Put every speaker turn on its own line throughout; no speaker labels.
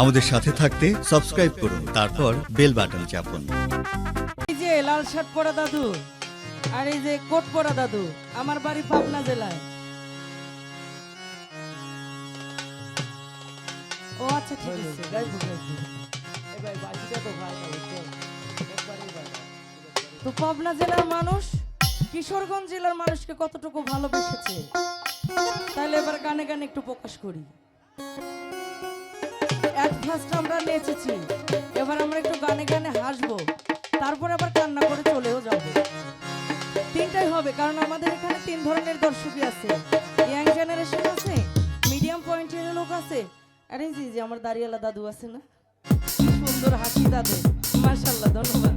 আমাদের সাথে থাকতে সাবস্ক্রাইব করুন, তারপর বেল বাটন চাপুন।
এই যে লাল শার্ট পরা দাদু, আর এই যে কোট পরা দাদু, আমার বাড়ি পাবনা জেলায়। ও আচ্ছা ঠিক আছে। তো পাবনা জেলার মানুষ, কিশোরগঞ্জ জেলার মানুষকে কতটুকু ভালোবেসেছে? তাহলে এবার গানে গানে একটু প্রকাশ করি। ফার্স্ট আমরা নেচেছি। এবার আমরা একটু গানে গানে হাসবো। তারপর আবার কান্না করে চলেও যাব। তিনটাই হবে, কারণ আমাদের এখানে তিন ধরনের দর্শকই আছে। ইয়াং জেনারেশন আছে মিডিয়াম পয়েন্টের লোক আছে। আরে জি জি আমার দাঁড়িয়ালা দাদু আছে না? সুন্দর হাসি দাদু। মার্শাল্লাহ ধন্যবাদ।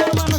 আপনার